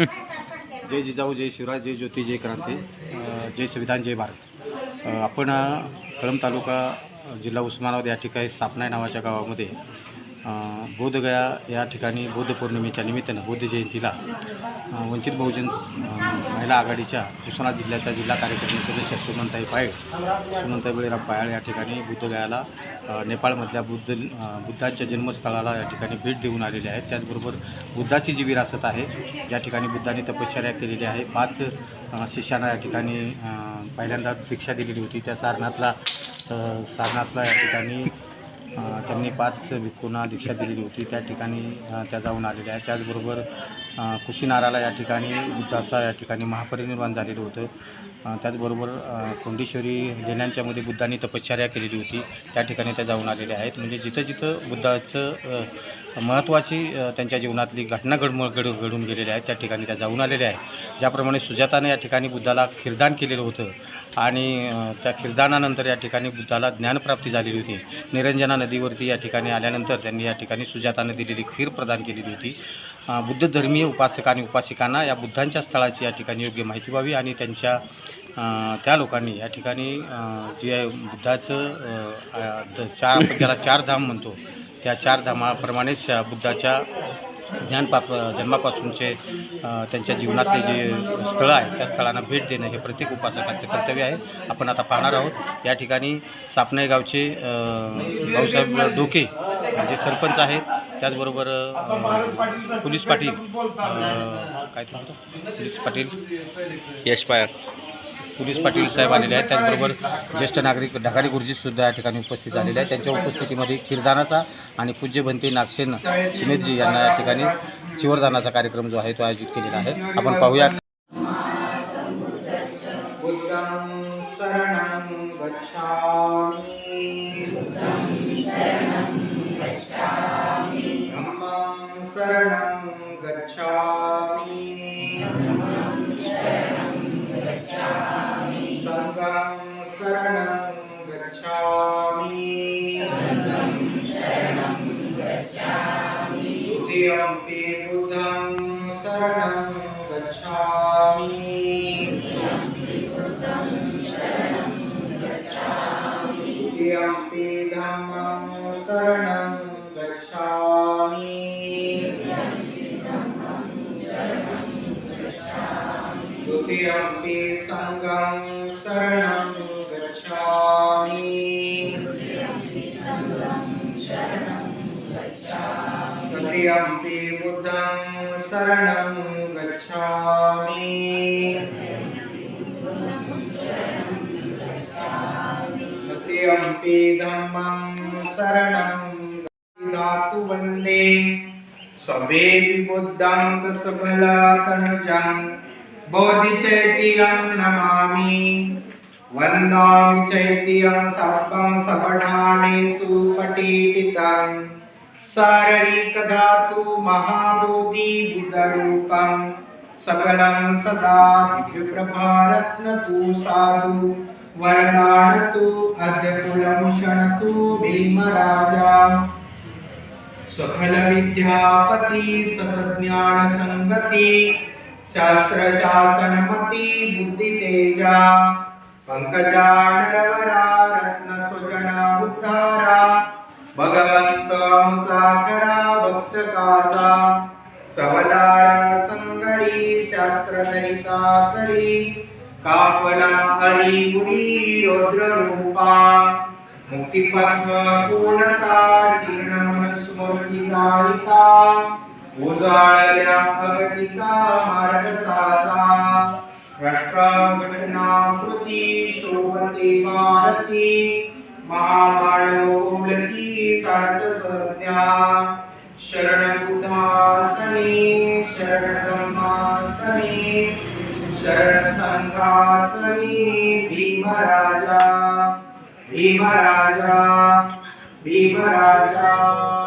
जय जिजाऊ जय शिवराज जय ज्योती जय क्रांती जय संविधान जय भारत. आपण अ, कळंब तालुका जिल्हा उस्मानाबाद या ठिकाणी सापनाय नावाच्या गावामध्ये बोधगया या ठिकाणी बुद्ध पौर्णिमेच्या निमित्तानं बुद्ध जयंतीला वंचित बहुजन महिला आघाडीच्या उस्मानाबाद जिल्ह्याच्या जिल्हा कार्यकारिणी सदस्य सुमनताई पायळ सुमनताई बळीराम पायाळ या ठिकाणी बुद्धगयाला नेपाळमधल्या बुद्ध बुद्धाच्या बुद्धांच्या जन्मस्थळाला या ठिकाणी भेट देऊन आलेले आहेत. त्याचबरोबर बुद्धाची जी विरासत आहे ज्या ठिकाणी बुद्धाने तपश्चर्या केलेली आहे. पाच शिष्यांना या ठिकाणी पहिल्यांदा दीक्षा दिलेली होती. त्या सारनाथला सारनाथला या ठिकाणी त्यांनी पाच भिक्खूंना दीक्षा दिलेली होती. त्या ठिकाणी त्या जाऊन आलेल्या आहेत. त्याचबरोबर कुशीनाराला या ठिकाणी बुद्धाचा या ठिकाणी महापरिनिर्वाण झालेलं होतं. त्याचबरोबर कोंडेश्वरी लेण्यांच्यामध्ये बुद्धांनी तपश्चर्या केलेली होती. त्या ठिकाणी त्या जाऊन आलेल्या आहेत. म्हणजे जिथं जिथं बुद्धाचं महत्त्वाची त्यांच्या जीवनातली घटना घडम घड घडून गेलेल्या आहेत त्या ठिकाणी त्या जाऊन आलेल्या आहेत. ज्याप्रमाणे सुजाताने या ठिकाणी बुद्धाला खिरदान केलेलं होतं आणि त्या खिरदानानंतर या ठिकाणी बुद्धाला ज्ञानप्राप्ती झालेली होती. निरंजना नदीवरती या ठिकाणी आल्यानंतर त्यांनी या ठिकाणी सुजाताने दिलेली खीर प्रदान केलेली होती. बुद्ध धर्मीय उपासक आणि उपासिकांना या बुद्धांच्या स्थळाची या ठिकाणी योग्य माहिती व्हावी आणि त्यांच्या त्या लोकांनी या ठिकाणी जे आहे बुद्धाचं द- चार आपण ज्याला चार धाम म्हणतो त्या चार धामाप्रमाणेच बुद्धाच्या ज्ञानपाप जन्मापासूनचे त्यांच्या जीवनातले जे स्थळं आहेत त्या स्थळांना भेट देणं हे प्रत्येक उपासकांचे कर्तव्य आहे. आपण आता पाहणार आहोत या ठिकाणी सापणे गावचे भाऊसाहेब डोके जे सरपंच आहेत त्याचबरोबर पोलीस पाटील काय पोलीस पाटील यश पायर. पोलीस पाटील साहेब आलेले आहेत. त्याचबरोबर ज्येष्ठ नागरिक ढगारी गुरुजीसुद्धा या ठिकाणी उपस्थित झालेले आहेत. त्यांच्या उपस्थितीमध्ये खीरदानाचा आणि पूज्य भंते नागसेन सुमेधजी यांना या ठिकाणी चिवरदानाचा कार्यक्रम जो आहे तो आयोजित केलेला आहे. आपण पाहूया शरणं गच्छामि। सङ्गं शरणं गच्छामि। द्वितीयमपि बुद्धं शरणं गच्छामि। द्वितीयमपि धम्मं शरणं द्वितीयमपि सङ्गं शरणं गच्छामि। तृतीयम्पि बुद्धं शरणं गच्छामि। तृतीयम्पि धम्मं शरणं दातु वन्दे सवेऽपि बुद्धं दशबलातनुजं बोधिचैत्यं नमामि वन्दामि चैत्यं सर्वं सपठानेषु पटीटितं शारीरिकधातु महाबोधि बुद्धरूपं। सकलं सदा दिव्यप्रभारत्नतु साधु। वरदानतु अद्य शणतु भीमराजा सफलविद्यापति सतज्ञानसङ्गति। शास्त्र शासन शास्त्र शासनमति बुद्धि तेजा पंकजा नरवरा रत्न सुजना उद्धारा भगवंत मुसाकरा भक्त काजा सवदार संगरी शास्त्र धरिता करी कापला हरी गुरी रूपा मुक्तिपथ पूर्णता जीर्ण उजाळल्या अगतिका मार्ग साधा. राष्ट्र कृती शोभते भारती. महामानव सार्थ सध्या शरण बुद्धासनी शरण धम्मासनी शरण संघासनी भीमराजा. भीमराजा भीमराजा.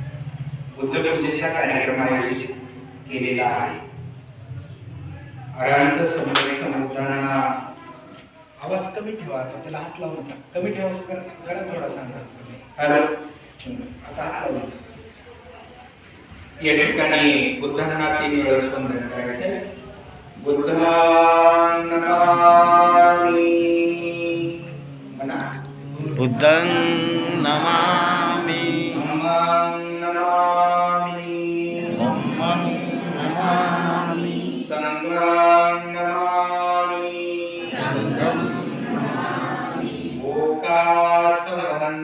बुद्धपूजेचा कार्यक्रम आयोजित केलेला आहे. अरांत समोर समुद्रांना आवाज कमी ठेवा आता त्याला हात लावून कमी ठेवा कर- करा थोडा सांगा. हॅलो? आता हात लावून या ठिकाणी बुद्धांना तीन वेळेस वंदन करायचंय. बुद्धां म्हणा बुद्धं नमा.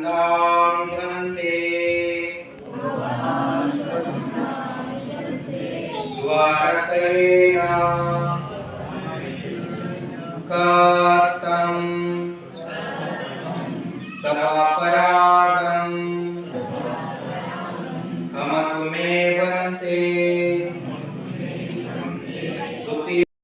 ओकासवन्दां भन्ते द्वारकेण कर्तं समापराधं